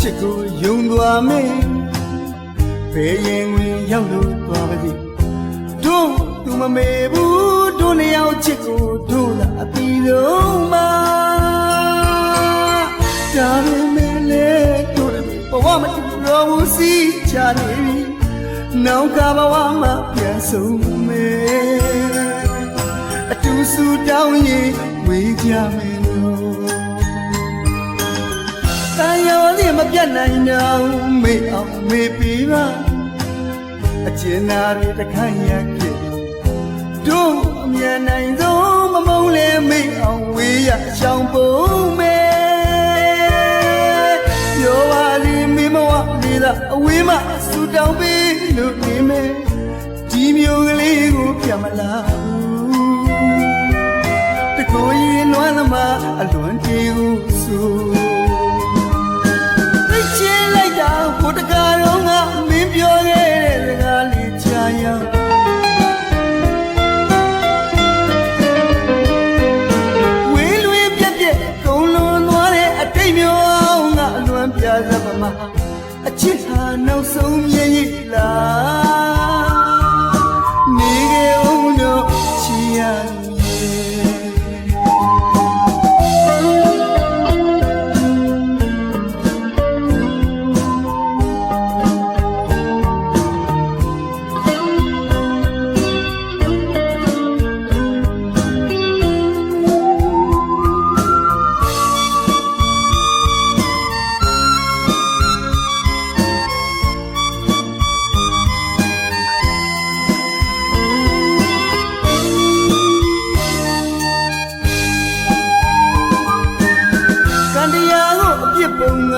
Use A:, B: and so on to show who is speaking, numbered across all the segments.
A: ချစ်ကိုယုံသွားမယ်ဘယ်ရင်ဝင်ရောက်လို့သွားပါသည်တို့သူမမေဘူးတို့နှစ်ယောက်ချစ်ကိုတို့လာအတီဆုံးမှာဒါပေမဲ့လေတို့လည်းဘဝမတူတော့ဘူးစီချနေပြီနောက်ကဘဝမှာပြန်ဆုံးမယ်အတူဆူတောင်းရင်ဝေးကြမယ် တန်ရော်လေးမပြတ်နိုင်တော့မေ့အောင်မေ့ပြီးပါအကျဉ်းသားတွေတခန့်ရခဲ့တို့အမြန်နိုင်ဆုံးမမုန်းလဲမေ့အောင်ဝေးရအချောင်ပုံမဲပြောပါလိမေမဝလေးသာအဝေးမှဆူတောင်းပေးလို့နေမယ်ဒီမျိုးကလေးကိုပြမလားတကိုယ်ရင်နွမ်းသမားအလွန်တီကိုဆို အချစ်ဟာနောက်ဆုံးမြင်ရလား ပြစ်ပုံက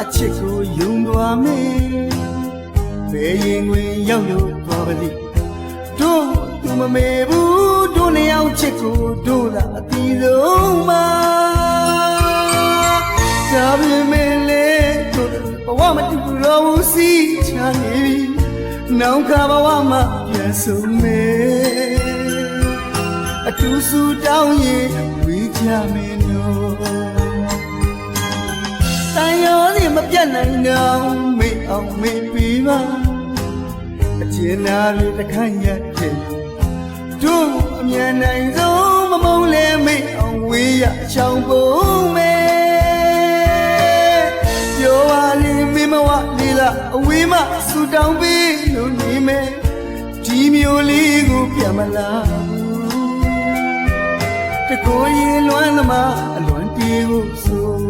A: အချစ်ကိုယုံသွားမယ်ဘယ်ရင်ဝင်ရောက်လို့သွားပါလိတို့သူမမေဘူးတို့နှစ်ယောက်ချစ်ကိုတို့သာအပြီးဆုံးမှာဒါပေမဲ့လေတို့ဘဝမတူတော့ဘူးစီချာနေပြီနောင်ခါဘဝမှာပြန်ဆုံးမယ်အတူဆူတောင်းရင်ဝေးကြမယ်နော် တန်ရောစီမပြတ်နိုင်တော့မေ့အောင်မေ့ပြီးပါအကျဉ်းသားတွေတခန့်ရက်တဲ့တို့အမြန်နိုင်ဆုံးမမုန်းလဲမေ့အောင်ဝေးရအချောင်ပုံမဲပြောပါလိမင်းမဝလေးလားအဝေးမှဆူတောင်းပေးလို့နေမယ်ဒီမျိုးလေးကိုပြန်မလာဘူးတကိုယ်ရင်လွမ်းသမားအလွန်တီးကိုဆို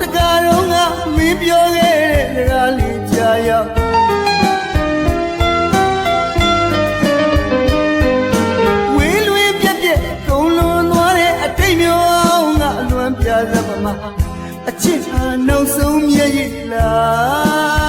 A: တာဘုတကားတော့ငါမင်းပြောခဲ့တဲ့စကားလေးကြာရောက်ဝေးလွင်ပြက်ပြက်ကုံလွန်သွားတဲ့အတိတ်မျိုးငါအလွန်ပြစပ်ပမာအချစ်ဟာနောက်ဆုံးမြည်ရည်လားနေခဲ့အောင်